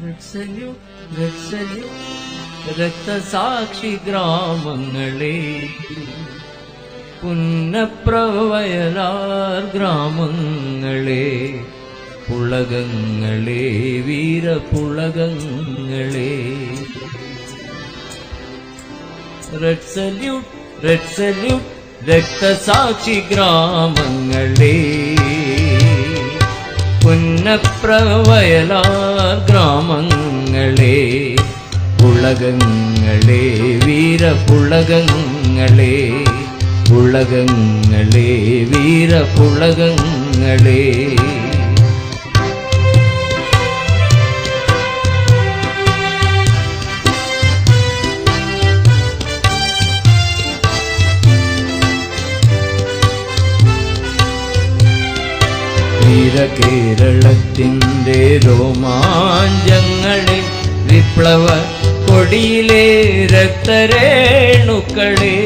Red നക്സലു രക്തസാക്ഷി ഗ്രാമങ്ങളെ പുന്നപ്രവയലാർ ഗ്രാമങ്ങളെ പുളകങ്ങളെ വീരപുളകങ്ങളെ റെഡ് സല്യൂട്ട് റെഡ് സല്യൂട്ട് രക്തസാക്ഷി ഗ്രാമങ്ങളെ പുന്നപ്രവയലാർ ഗ്രാമങ്ങളെ പുളകങ്ങളെ വീരപുളകങ്ങളെ പുളകങ്ങളെ വീരപുളകങ്ങളെ. വീരകേരളത്തിന്റെ രോമാഞ്ചങ്ങളെ വിപ്ലവ കൊടിയിലെ രക്തരേണുക്കളെ.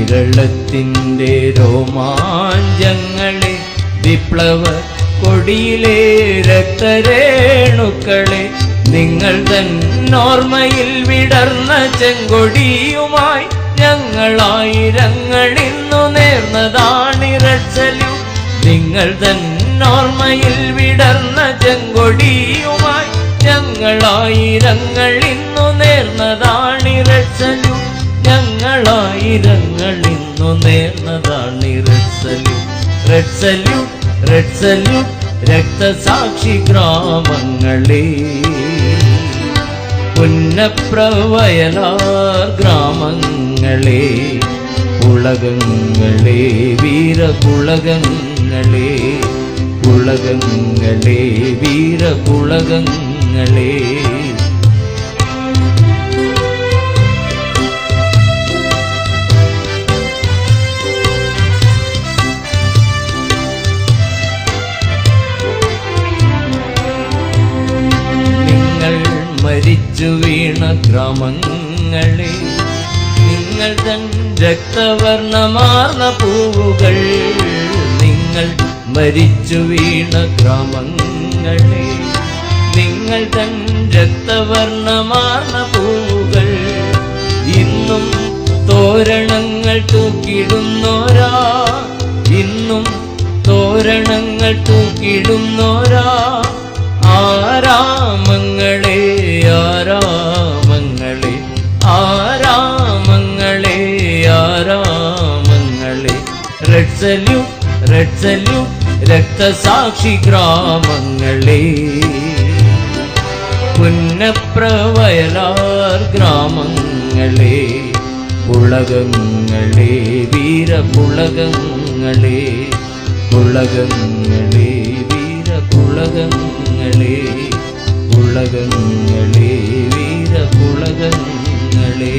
വീരകേരളത്തിന്റെ രോമാഞ്ചങ്ങളെ വിപ്ലവ കൊടിയിലെ രക്തരേണുക്കളെ നിങ്ങൾ തന്നോർമ്മയിൽ വിടർന്ന ചെങ്കൊടിയുമായി ഞങ്ങളായിരങ്ങൾ ഇന്നു നിങ്ങൾ തന്നോർമ്മയിൽ വിടർന്ന ചെങ്കൊടിയുമായി ഞങ്ങളായിരങ്ങൾ ഇന്നു നേർന്നതാണിരച്ചലു ഞങ്ങളായിരങ്ങൾ ഇന്നു നേർന്നതാണിരച്ചലു രക്തസാക്ഷി ഗ്രാമങ്ങളെ. പുന്നപ്രവയലാർ ഗ്രാമങ്ങളെ പുളകങ്ങളെ വീരപുളകങ്ങളെ പുളകങ്ങളെ വീരപുളകങ്ങളെ നിങ്ങൾ മരിച്ചു വീണ ഗ്രാമങ്ങളെ നിങ്ങൾ തൻ രക്തവർണമാർന്ന പൂവുകൾ നിങ്ങൾ മരിച്ചു വീണ ഗ്രാമങ്ങളെ. നിങ്ങൾ തൻ രക്തവർണമാർന്ന പൂവുകൾ ഇന്നും തോരണങ്ങൾ തൂക്കിടുന്നോരാ ഇന്നും തോരണങ്ങൾ തൂക്കിടുന്നോരാ ആരാമങ്ങളെ റെഡ് സല്യൂ റെഡ് സല്യൂ രക്തസാക്ഷി ഗ്രാമങ്ങളെ. പുന്നപ്രവയലാർ ഗ്രാമങ്ങളെ. പുളകങ്ങളെ വീരപുളകങ്ങളെ. പുളകങ്ങളെ വീരപുളകങ്ങളെ. പുളകങ്ങളെ വീരപുളകങ്ങളെ.